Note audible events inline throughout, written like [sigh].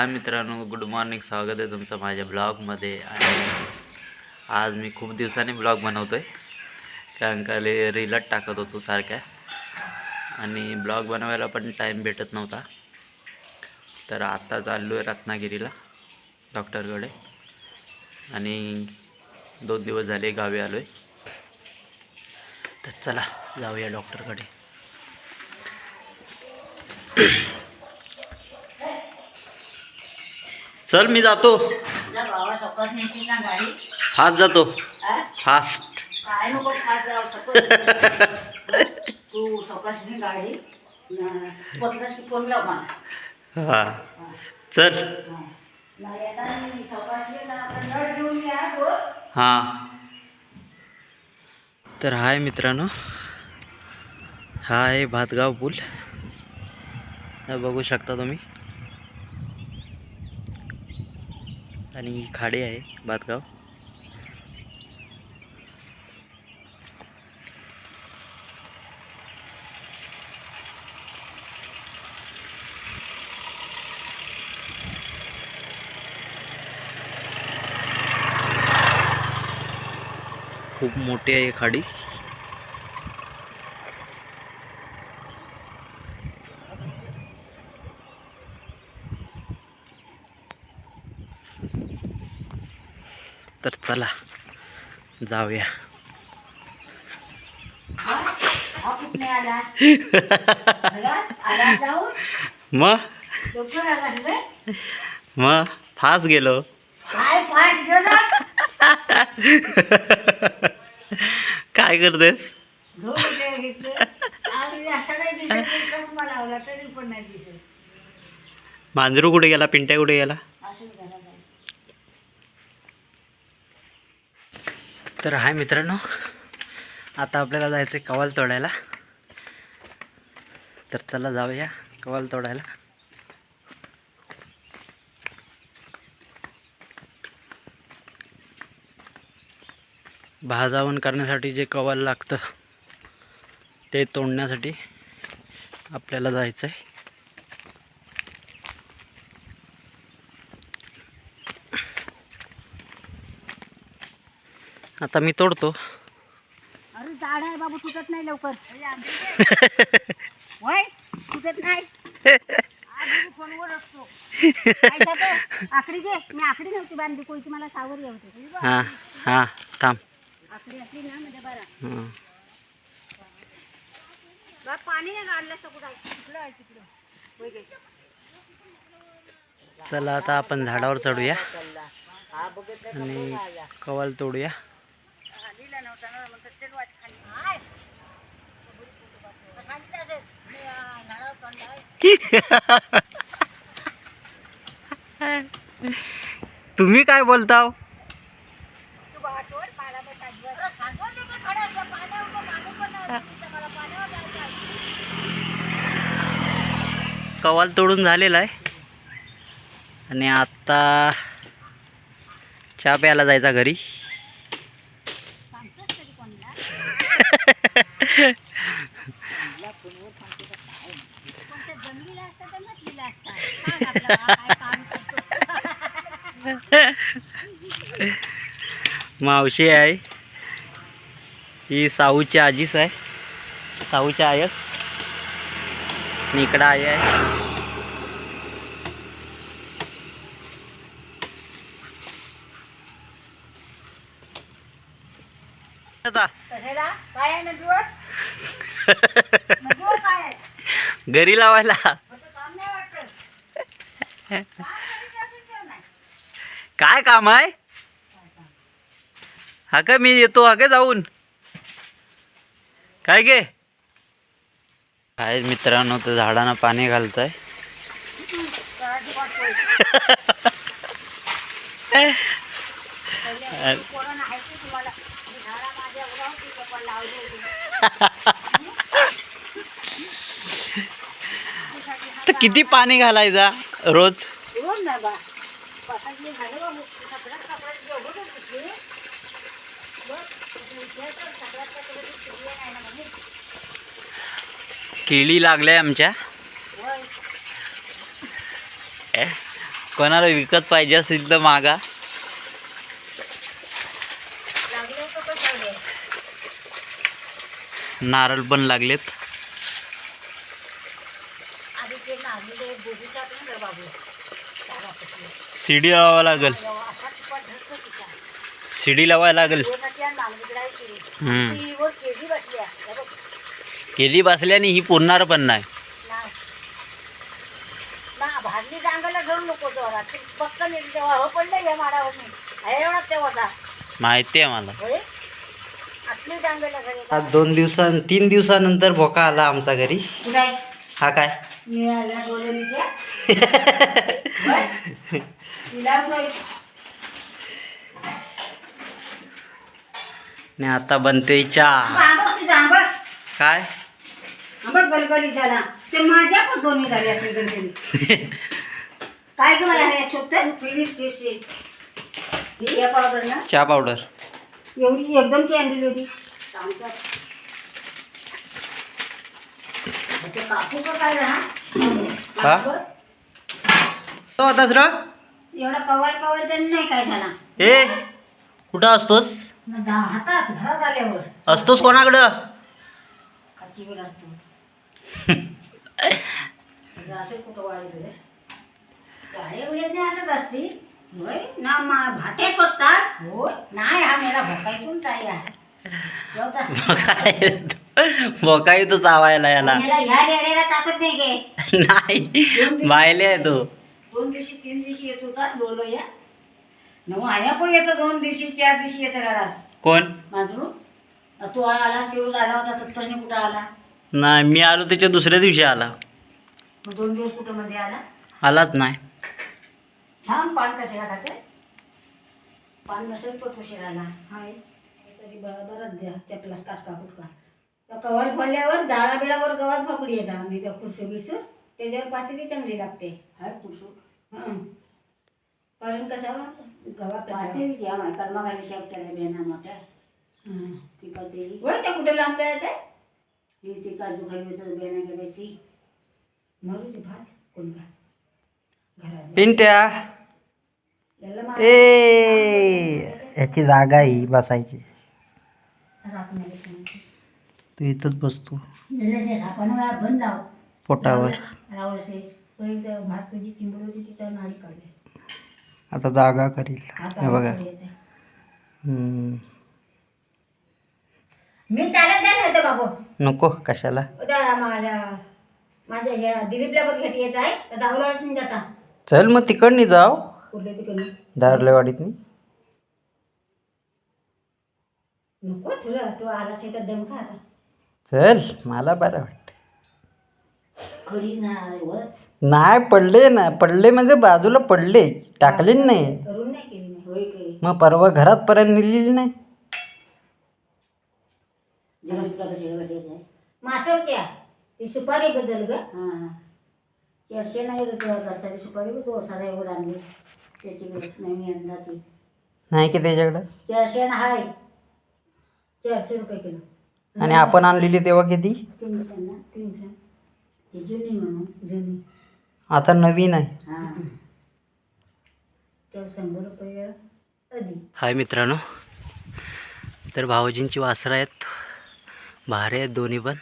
हाय मित्रांनो good morning स्वागत आहे तुमचं माझ्या ब्लॉगमध्ये आणि आज मी खूप दिवसांनी ब्लॉग बनवतो आहे कारण का ले टाकत होतो सारख्या. आणि ब्लॉग बनवायला पण टाईम भेटत नव्हता. तर आत्ता चाललो आहे रत्नागिरीला डॉक्टरकडे आणि दोन दिवस झाले गावी आलो आहे तर चला जाऊया डॉक्टरकडे चल मी जातो. फास्ट जातो? फास्ट. तू गाडी. मला. हां. चल. हा. तर हाय मित्रांनो. हा आहे भातगाव पूल. बघू शकता तुम्ही. ही खाडी आहे भातगाव. आहे ही खाडी. चला जाऊया. मग? मग? फास्ट गेलो. काय करतेस? मांजरू कुठे गेला? पिंट्या कुठे गेला असंच घरात आहे. तर हाय मित्रांनो आता आपल्याला जायचं आहे कवाल तोडायला. तर चला जाऊया कवाल तोडायला. भाजावण करण्यासाठी जे कवाल लागतं ते तोडण्यासाठी आपल्याला जायचं आहे आता मी तोडतो. अरे झाड आहे बाबू तुटत नाही लवकर. [laughs] होय? तुटत नाही? आज मी फोनवर असतो. काय? आकडी घे. मी आकडी नव्हती बांधली कोणती मला सावर येवते हां हां थांब. आकडी असली ना म्हणजे बरं. हां बा पाणी नाही काढलं असतं कुठं? तिकडं आहे तिकडं? होय गे. चला आता आपण झाडावर चढूया. आणि. कवाल तोडूया. तुम्ही काय बोलता कवाल तोडून झालेला आहे. आणि आता चहा प्यायला जायचा घरी सांगतोस तरी कोणाला? कोणत्या जंगलीला असतं का नसलीला असतं? सांग आपल्याला काय काम करतोस. [laughs] मावशी आहे. ही साऊची आजीच आहे. साऊची आयस इकडं आई आहे? [laughs] घरी लावायला मोठं काम नाही वाटतं. काम करायचं असेल तर नाही. काय काम आहे? हा का मी येतो हा का जाऊन? काय गे? काय मित्रांनो तर झाडांना पाणी लावली होती. तर किती पाणी घालायचा? रोज? केळी लागल्या आमच्या. कोणाला विकत पाहिजे असेल तर मागा. नारळ पण लागलेत आधी ते नागले गोबी टाकून रे बाबू गावापाशी. शिडी लावावं लागेल. शिडी लावायला लागेल. हे केली बसल्याने ही पुरणार पण नाही ना. ना, भाजली डांगाला धरून नको जोरात. ती पक्कन येईल तेव्हा हो पडलं या माडावर मी. आहे एवढा तेव्हा जा. माहिती आहे मला आज दोन दिवसां तीन दिवसानंतर भोका आला आमचा घरी काय हा काय [laughs] मी आला डोळे मी त्या होय? तिला होय. आणि आता बनते चहा. काय? गलगली झाला. ते माझ्या पण दोन्ही झाले काय ग मला हे फिनिश पावडर ना? चहा पावडर एवढी एकदम की आणली होती कापू का काय राहा? हा? एवढा कवळ कवळ तर नाही काय झाला. ए कुठं असतोस? न दा- हातात घरात आल्यावर. असतोस कोणाकडं? काची वेळ असतो. [laughs] असं कुठं गाड्या असत असते. होय? ना मा भाटे शोधतात होय? नाही हा मेरा भोकायतून जेवता येतो चावायला याला. मला ह्या रेड्याला ताकद नाही गे. [laughs] नाही बायले आहे तो. दोन दिवशी तीन दिवशी येत होता लोलो या. नऊ आया पण येतो दोन दिवशी चार दिवशी येतं घरास. कोण? मांजरू. तू आला तेवढं आला होता तर तसं कुठं आला? नाही मी आलो त्याच्या दुसऱ्या दिवशी आला. मग दोन दिवस कुठं मध्ये आला? आलाच नाही. थांब पान कशाला खाते? पान नसेल पण उशिराला हाय तरी ब- बरंच द्या चपलास काटका कुटका तर कवर फोडल्यावर झाडा बिडावर गवत फापडी येतात आणि त्या खुरसू बिसू त्याच्यावर पातेली चांगली लागते. हां कारण कशावर? गवत पातेलीची आम्हाला कर्माखाली शेप केल्या बेना मोठ्या. ती पातेली वर त्या कुठे लांब जायचं ती ती काजू खाली होतं बेना गेली ती. मरू ती भाज कोण घरात. पिंट्या. ए याची जागा ही बसायची. तू इथंच बसतो. बंद लाव. पोटावर. आता जागा करील. हे बघा. हम्म. मी चालत जात होते बाबू. नको कशाला? उद्या माझ्या माझ्या या दिलीपला पण भेट येत आहे. तर डावलाच नाही जाता. चल मग तिकडनी जाव. कुठले तिकडे नको तुला तू आलास तर दम खा आता. चल मला बरं वाटतं खडी ना वर? नाही पडले ना. पडले म्हणजे बाजूला पडले. टाकले नाही. करून नाही केली नाही होय काही मग परवा घरात पर्यंत नेलेली नाही. मासवच्या ती सुपारी ग. हां चारशे नाही रे सुपारी बघ तो साधा एवढं आणली त्याची नाही अंदाची नाही की त्याच्याकडं? चारशे ना हाय. चारशे रुपये किलो. आणि आपण आणलेली तेव्हा किती? तीनशे ना तीनशे. ती जुनी म्हणून जुनी. आता नवीन आहे. हां. तर शंभर रुपये हाय मित्रांनो तर भाऊजींची वासरं आहेत. भारे आहेत दोन्ही पण.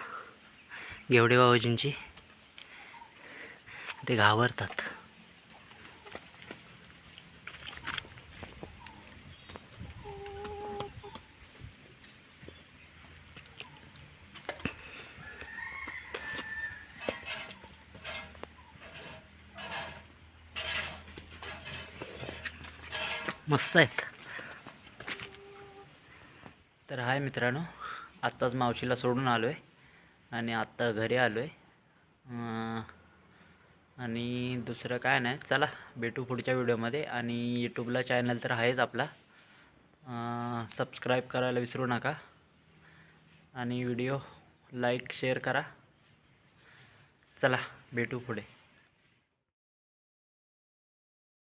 गेवडे भाऊजींची. ते घाबरतात. मस्त आहेत. तर हाय मित्रांनो आत्ताच मावशीला सोडून आलो आहे आणि आत्ता घरी आलो आहे आणि दुसरं काय नाही. चला भेटू पुढच्या व्हिडिओमध्ये आणि यूट्यूबला चॅनल तर आहेच आपला. सबस्क्राईब करायला विसरू नका. आणि व्हिडिओ लाईक शेअर करा. चला भेटू पुढे.